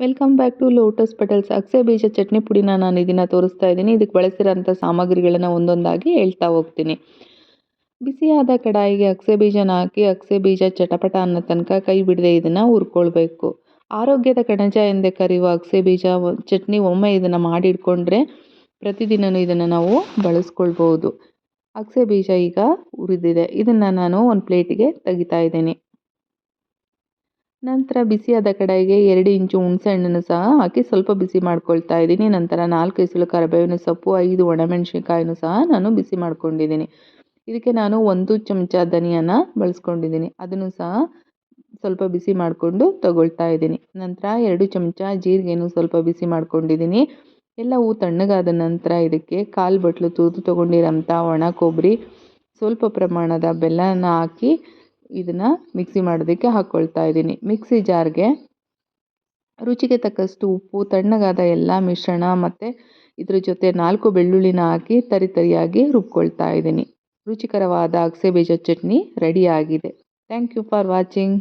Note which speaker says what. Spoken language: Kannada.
Speaker 1: Welcome back to lotus petals. ಅಕ್ಸೆ ಬೀಜ ಚಟ್ನಿ ಪುಡಿನ ನಾನು ಇದನ್ನು ತೋರಿಸ್ತಾ ಇದ್ದೀನಿ. ಇದಕ್ಕೆ ಬಳಸಿರೋಂಥ ಸಾಮಗ್ರಿಗಳನ್ನು ಒಂದೊಂದಾಗಿ ಹೇಳ್ತಾ ಹೋಗ್ತೀನಿ. ಬಿಸಿಯಾದ ಕಡಾಯಿಗೆ ಅಕ್ಸೆ ಬೀಜನ ಹಾಕಿ ಅಕ್ಸೆ ಬೀಜ ಚಟಪಟ ಅನ್ನೋ ತನಕ ಕೈ ಬಿಡದೆ ಇದನ್ನು ಹುರ್ಕೊಳ್ಬೇಕು. ಆರೋಗ್ಯದ ಕಣಜ ಎಂದೇ ಕರೆಯುವ ಅಕ್ಸೆ ಬೀಜ ಚಟ್ನಿ ಒಮ್ಮೆ ಇದನ್ನು ಮಾಡಿಟ್ಕೊಂಡ್ರೆ ಪ್ರತಿದಿನವೂ ಇದನ್ನು ನಾವು ಬಳಸ್ಕೊಳ್ಬೋದು. ಅಕ್ಸೆ ಬೀಜ ಈಗ ಉರಿದಿದೆ ಇದನ್ನು ನಾನು ಒಂದು ಪ್ಲೇಟಿಗೆ ತೆಗಿತಾ ಇದ್ದೀನಿ. ನಂತರ ಬಿಸಿಯಾದ ಕಡಾಯಿಗೆ ಎರಡು ಇಂಚು ಹುಣಸೆ ಹಣ್ಣನ್ನು ಸಹ ಹಾಕಿ ಸ್ವಲ್ಪ ಬಿಸಿ ಮಾಡ್ಕೊಳ್ತಾ ಇದ್ದೀನಿ. ನಂತರ ನಾಲ್ಕು ಎಸಳು ಕರಿಬೇವಿನ ಸೊಪ್ಪು, ಐದು ಒಣಮೆಣಸಿನ್ಕಾಯಿನೂ ಸಹ ನಾನು ಬಿಸಿ ಮಾಡ್ಕೊಂಡಿದ್ದೀನಿ. ಇದಕ್ಕೆ ನಾನು ಒಂದು ಚಮಚ ಧನಿಯನ್ನು ಬಳಸ್ಕೊಂಡಿದ್ದೀನಿ. ಅದನ್ನು ಸಹ ಸ್ವಲ್ಪ ಬಿಸಿ ಮಾಡಿಕೊಂಡು ತಗೊಳ್ತಾ ಇದ್ದೀನಿ. ನಂತರ ಎರಡು ಚಮಚ ಜೀರಿಗೆನೂ ಸ್ವಲ್ಪ ಬಿಸಿ ಮಾಡ್ಕೊಂಡಿದ್ದೀನಿ. ಎಲ್ಲವೂ ತಣ್ಣಗಾದ ನಂತರ ಇದಕ್ಕೆ ಕಾಲು ಬಟ್ಲು, ತೂತು ತೊಗೊಂಡಿರೋಂಥ ಒಣ ಕೊಬ್ಬರಿ, ಸ್ವಲ್ಪ ಪ್ರಮಾಣದ ಬೆಲ್ಲನ ಹಾಕಿ ಇದನ್ನು ಮಿಕ್ಸಿ ಮಾಡೋದಕ್ಕೆ ಹಾಕ್ಕೊಳ್ತಾ ಇದ್ದೀನಿ. ಮಿಕ್ಸಿ ಜಾರ್ಗೆ ರುಚಿಗೆ ತಕ್ಕಷ್ಟು ಉಪ್ಪು, ತಣ್ಣಗಾದ ಎಲ್ಲ ಮಿಶ್ರಣ ಮತ್ತು ಇದ್ರ ಜೊತೆ ನಾಲ್ಕು ಬೆಳ್ಳುಳ್ಳಿನ ಹಾಕಿ ತರಿ ತರಿಯಾಗಿ ರುಬ್ಕೊಳ್ತಾ ಇದ್ದೀನಿ. ರುಚಿಕರವಾದ ಅಗಸೆ ಬೀಜ ಚಟ್ನಿ ರೆಡಿಯಾಗಿದೆ ಥ್ಯಾಂಕ್ ಯು ಫಾರ್ ವಾಚಿಂಗ್